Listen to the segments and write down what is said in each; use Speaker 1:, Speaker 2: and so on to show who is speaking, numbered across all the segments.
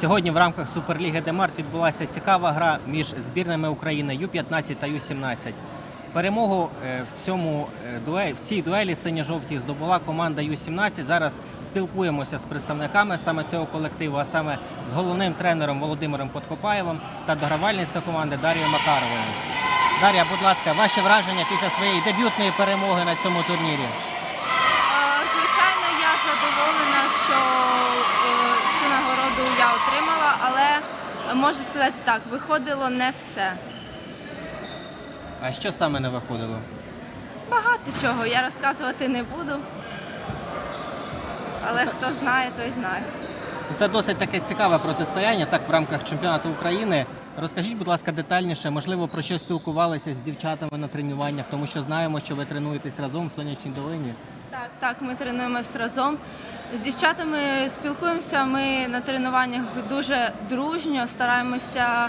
Speaker 1: Сьогодні в рамках Суперліги Демарт відбулася цікава гра між збірними України Ю-15 та Ю-17. Перемогу е, в цьому е, дуелі, в цій дуелі синьо-жовтій здобула команда Ю-17. Зараз спілкуємося з представниками саме цього колективу, а саме з головним тренером Володимиром Подкопаєвим та догравальницею команди Дар'єю Макаровою. Дар'я, будь ласка, ваші враження після своєї дебютної перемоги на цьому турнірі?
Speaker 2: Можу сказати так, виходило не все.
Speaker 1: А що саме не виходило?
Speaker 2: Багато чого я розказувати не буду. Але хто знає, той знає.
Speaker 1: Це досить таке цікаве протистояння, так в рамках чемпіонату України. Розкажіть, будь ласка, детальніше, можливо, про що спілкувалися з дівчатами на тренуваннях, тому що знаємо, що ви тренуєтесь разом в сонячній долині.
Speaker 2: Так, так, ми тренуємось разом. З дівчатами спілкуємося. Ми на тренуваннях дуже дружньо, стараємося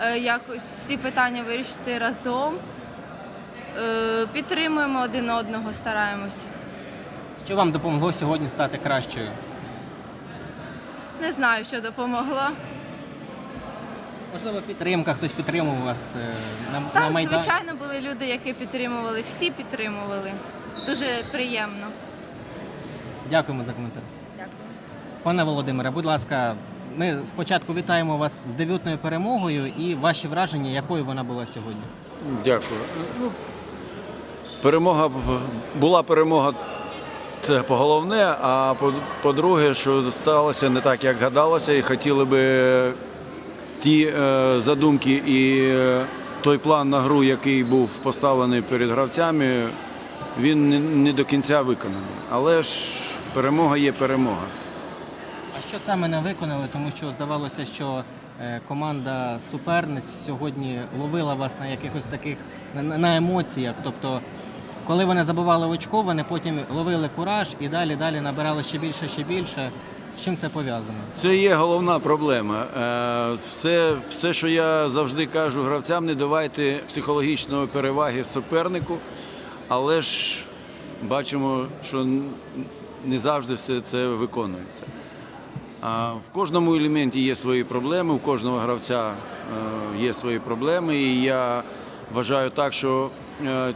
Speaker 2: е, якось всі питання вирішити разом. Е, Підтримуємо один одного, стараємось.
Speaker 1: Що вам допомогло сьогодні стати кращою?
Speaker 2: Не знаю, що допомогло.
Speaker 1: Можливо, підтримка, хтось підтримував вас е, на, на
Speaker 2: Так, звичайно, були люди, які підтримували, всі підтримували. Дуже приємно.
Speaker 1: Дякуємо за коментар.
Speaker 2: Дякую.
Speaker 1: Пане Володимире, будь ласка, ми спочатку вітаємо вас з дебютною перемогою і ваші враження, якою вона була сьогодні.
Speaker 3: Дякую. Ну, перемога була перемога. Це головне, а по- по-друге, що сталося не так, як гадалося, і хотіли би ті е, задумки і е, той план на гру, який був поставлений перед гравцями, він не, до кінця виконаний. Але ж перемога є перемога.
Speaker 1: А що саме не виконали? Тому що здавалося, що е, команда суперниць сьогодні ловила вас на якихось таких на, емоціях. Тобто, коли вони забивали в очко, вони потім ловили кураж і далі далі набирали ще більше, ще більше. З чим це пов'язано?
Speaker 3: Це є головна проблема. Е, Все, все, що я завжди кажу гравцям, не давайте психологічної переваги супернику, але ж бачимо, що не завжди все це виконується. А в кожному елементі є свої проблеми, у кожного гравця е, є свої проблеми. І я вважаю так, що е,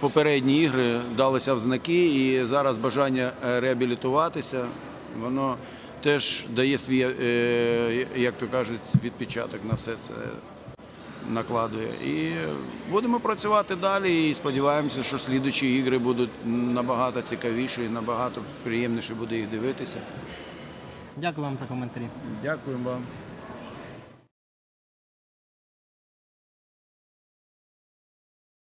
Speaker 3: попередні ігри далися в знаки, і зараз бажання е, реабілітуватися, воно теж дає свій, як то кажуть, відпечаток на все це накладує. І будемо працювати далі і сподіваємося, що слідучі ігри будуть набагато цікавіші і набагато приємніше буде їх дивитися.
Speaker 1: Дякую вам за коментарі.
Speaker 3: Дякую вам.